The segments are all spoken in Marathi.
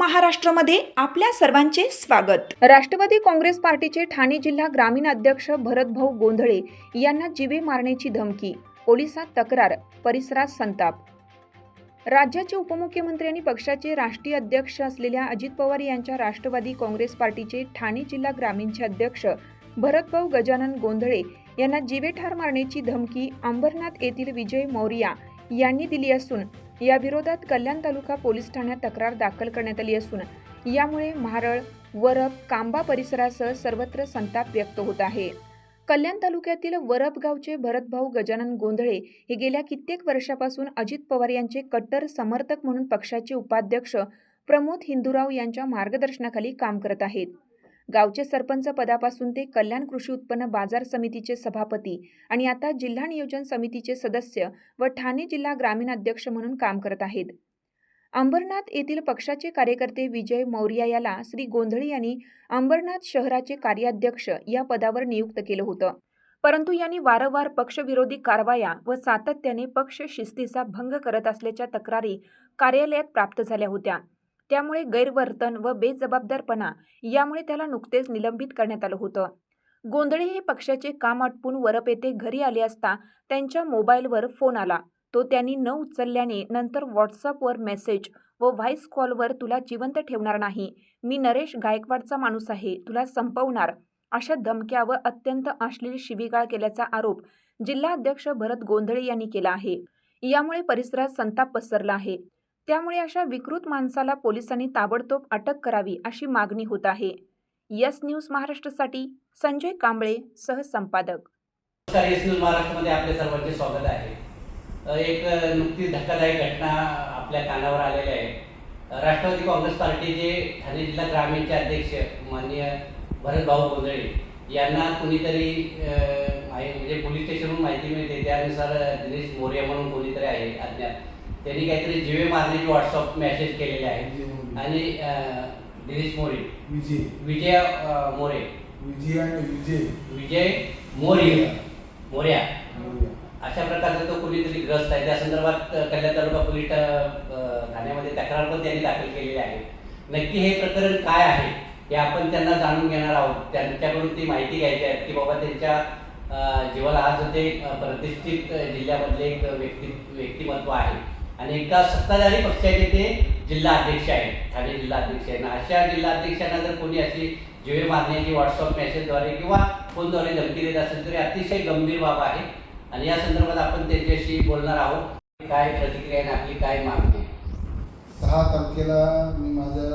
महाराष्ट्रमध्ये आपल्या सर्वांचे स्वागत. राष्ट्रवादी काँग्रेस पार्टीचे ठाणे जिल्हा ग्रामीण अध्यक्ष भरतभाऊ गोंधळे यांना जिवे मारण्याची धमकी पोलिसात तक्रार परिसरात संताप. राज्याचे उपमुख्यमंत्री आणि पक्षाचे राष्ट्रीय अध्यक्ष असलेल्या अजित पवार यांच्या राष्ट्रवादी काँग्रेस पार्टीचे ठाणे जिल्हा ग्रामीणचे अध्यक्ष भरतभाऊ गजानन गोंधळे यांना जिवे ठार मारण्याची धमकी अंबरनाथ येथील विजय मौर्या यांनी दिली असून या विरोधात कल्याण तालुका पोलीस ठाण्यात तक्रार दाखल करण्यात आली असून यामुळे महारळ वरप कांबा परिसरासह सर्वत्र संताप व्यक्त होत आहे. कल्याण तालुक्यातील वरप गावचे भरतभाऊ गजानन गोंधळे हे गेल्या कित्येक वर्षापासून अजित पवार यांचे कट्टर समर्थक म्हणून पक्षाचे उपाध्यक्ष प्रमोद हिंदूराव यांच्या मार्गदर्शनाखाली काम करत आहेत. गावचे सरपंच पदापासून ते कल्याण कृषी उत्पन्न बाजार समितीचे सभापती आणि आता जिल्हा नियोजन समितीचे सदस्य व ठाणे जिल्हा ग्रामीण अध्यक्ष म्हणून काम करत आहेत. अंबरनाथ येथील पक्षाचे कार्यकर्ते विजय मौर्या याला श्री गोंधळी यांनी अंबरनाथ शहराचे कार्याध्यक्ष या पदावर नियुक्त केलं होतं. परंतु यांनी वारंवार पक्षविरोधी कारवाया व सातत्याने पक्ष शिस्तीचा भंग करत असल्याच्या तक्रारी कार्यालयात प्राप्त झाल्या होत्या. त्यामुळे गैरवर्तन व बेजबाबदारपणा यामुळे त्याला नुकतेच निलंबित करण्यात आलं होतं. गोंधळे हे पक्षाचे काम आटपून वरप येथे घरी आले असता त्यांच्या मोबाईलवर फोन आला. तो त्यांनी न उचलल्याने नंतर व्हॉट्सअपवर मेसेज व व्हॉइस कॉलवर तुला जिवंत ठेवणार नाही. मी नरेश गायकवाडचा माणूस आहे तुला संपवणार. अशा धमक्या व अत्यंत अश्लील शिवीगाळ केल्याचा आरोप जिल्हा अध्यक्ष भरत गोंधळे यांनी केला आहे. यामुळे परिसरात संताप पसरला आहे. त्यामुळे अशा विकृत माणसाला पोलिसांनी ताबडतोब अटक करावी अशी मागणी होत आहे. यस न्यूज महाराष्ट्रासाठी संजय कांबळे सहसंपादक. नमस्कार न्यूज महाराष्ट्रामध्ये आपले सर्वांचे स्वागत आहे. एक नुकतीच धक्कादायक घटना आपल्या कानावर आलेली आहे. राष्ट्रवादी काँग्रेस पार्टीचे ठाणे जिल्हा ग्रामीणचे अध्यक्ष माननीय भरतभाऊ गोंधळे यांना कुणीतरी म्हणजे पोलीस स्टेशनवरून माहिती मिळते त्यानुसार दिनेश मोर्या म्हणून कोणीतरी आहे अज्ञात. त्यांनी काहीतरी जिवे मारण्याचे व्हॉट्सअप मेसेज केलेले आहे. आणि दिनेश मोरे. विजय. विजय अ, मोरे. विजय आणि विजय. विजय मोरे. मोर्या. अशा प्रकारचा तो कुणीतरी ग्रस्त आहे. त्या संदर्भात अ, कल्याण तालुका पोलीस अ, ठाण्यामध्ये तक्रार पण त्यांनी दाखल केलेली आहे. नक्की हे प्रकरण काय आहे हे आपण त्यांना जाणून घेणार आहोत. त्यांच्याकडून ती माहिती घ्यायची आहे की बाबा त्यांच्या अ, जीवाला आज ते अ, प्रतिष्ठित अ, जिल्ह्यामधले एक व्यक्ती व्यक्तिमत्व आहे. आणि एका सत्ताधारी पक्षाचे ते जिल्हा अध्यक्ष आहेत. ठाणे जिल्हा अध्यक्ष आहेत. अशा जिल्हा अध्यक्षांना जर कोणी अशी जिवे मारण्याची व्हॉट्सअप मेसेजद्वारे किंवा फोनद्वारे धमकी देत असेल तरी अतिशय गंभीर बाब आहे. आणि या संदर्भात आपण त्यांच्याशी बोलणार आहोत. काय प्रतिक्रिया आहे आणि आपली काय मागणी सहा तारखेला मी माझ्या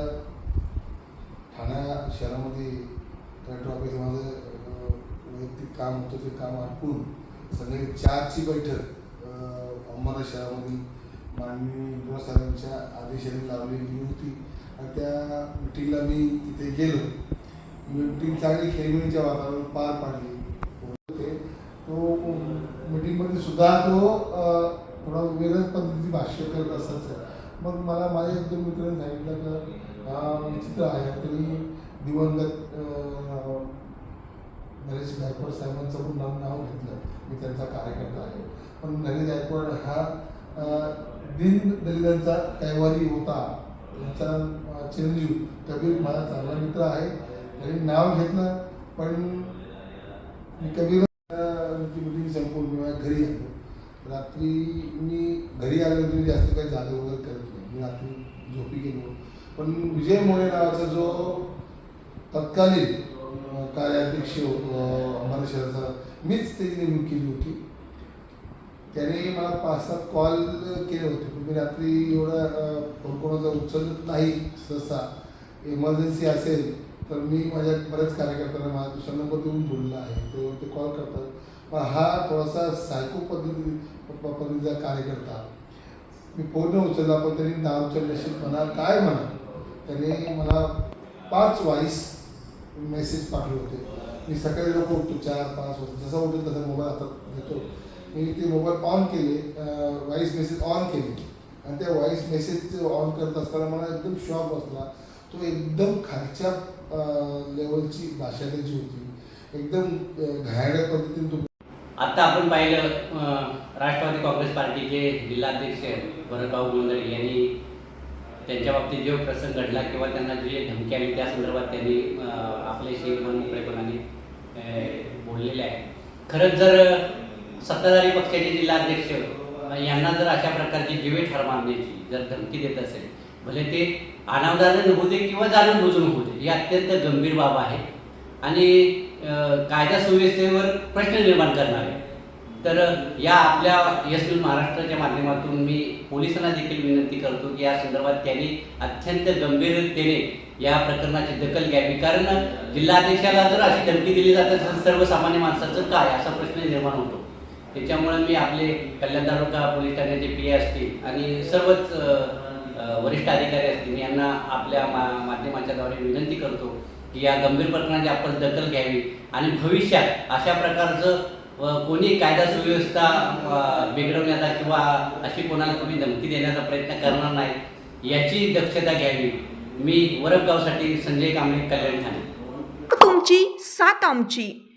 ठाणा शहरामध्ये कलेक्टर ऑफिस माझं वैयक्तिक काम होतं ते काम आटपून संध्याकाळी चारची बैठक अंबाला शहरामधील माननीय इंदिरा साहेबांच्या आदेशाने लावली गेली होती आणि त्या मिटिंगला मी तिथे गेलो. मिटिंग चांगली खेळमेळीच्या वातावरण पार पाडली. होते. तो मिटिंगमध्ये सुद्धा तो थोडा वेगळ्याच पद्धतीची भाष्य करत असायचं. मग मला माझ्या एक दोन मित्रांनी सांगितलं का विचित्र आहे. तरी दिवंगत नरेश गायकवाड साहेबांचं पण नाव नाव घेतलं. मी त्यांचा कार्यकर्ता आहे. पण नरेश गायकवाड हा दीन दलितांचा कैवारी होता. यांचा चिरंजीव. कबीर माझा चांगला मित्र आहे. त्यांनी नाव घेतलं पण मी कबीर अं, संपून मी घरी आलो. रात्री मी घरी आल्यानंतर मी जास्त काही जागा वगैरे करत नाही. मी रात्री झोपी गेलो. पण विजय मोरे नावाचा जो तत्कालीन कार्याध्यक्ष होतो अमरावती शहराचा मीच त्याची नेमणूक केली होती. त्याने मला पाच सात कॉल केले होते. पण मी रात्री एवढा फोन कोणाचा उचलत नाही सहसा. इमर्जन्सी असेल तर मी माझ्या बऱ्याच कार्यकर्त्यांना माझा दुसरा नंबर देऊन बोलला आहे. तो ते कॉल करतात. पण हा थोडासा सायको पद्धती पद्धतीचा कार्यकर्ता. मी फोन न उचलला पण त्यांनी नाव उचलल्याशी म्हणा काय म्हणा त्याने मला पाच वाईस मेसेज पाठवले होते. मी सकाळी लोक उठतो चार पाच वाजता. जसा उठतो तसा मोबाईल हातात मी ते मोबाईल ऑन केले व्हॉईस मेसेज ऑन केले. आणि त्या व्हॉईस मेसेज ऑन करत असताना मला एकदम शॉक बसला. तो एकदम खालच्या लेवलची भाषा त्याची होती एकदम अं, घायाळ्या पद्धतीने तो आता आपण पाहिलं राष्ट्रवादी काँग्रेस पार्टीचे जिल्हाध्यक्ष भरतभाऊ गोंधळे यांनी त्यांच्या बाबतीत जो प्रसंग घडला किंवा त्यांना जे धमकी आली त्या संदर्भात त्यांनी आपले आपल्याशी मनमोकळेपणाने बोललेले आहे. खरंच जर सत्ताधारी पक्षाचे जिल्हाध्यक्ष यांना जर अशा प्रकारची जीवे ठार मारण्याची जर धमकी देत असेल भले ते अनावधानं होऊ दे किंवा जाणून बुजून होऊ दे ही अत्यंत गंभीर बाब आहे. आणि कायदा सुव्यवस्थेवर प्रश्न निर्माण करणार. आहे तर या आपल्या यस न्यूज महाराष्ट्राच्या माध्यमातून मी पोलिसांना देखील विनंती करतो की या संदर्भात त्यांनी अत्यंत गंभीरतेने या प्रकरणाची दखल घ्यावी. कारण जिल्हाध्यक्षाला जर अशी धमकी दिली जाते असेल सर्वसामान्य माणसाचं काय? असा प्रश्न निर्माण होतो. त्याच्यामुळे मी आपले कल्याण तालुका पोलीस ठाण्याचे पी असतील आणि सर्वच वरिष्ठ अधिकारी असतील यांना आपल्या मा माध्यमाच्याद्वारे विनंती करतो की या गंभीर प्रकरणाची आपण दखल घ्यावी आणि भविष्यात अशा प्रकारचं कोणी कायदा सुव्यवस्था बिघडवण्याचा किंवा अशी कोणाला कोणी धमकी देण्याचा प्रयत्न करणार नाही याची दक्षता घ्यावी. मी वरपगावसाठी संजय कांबळे कल्याण ठाणे. तुमची सात आमची.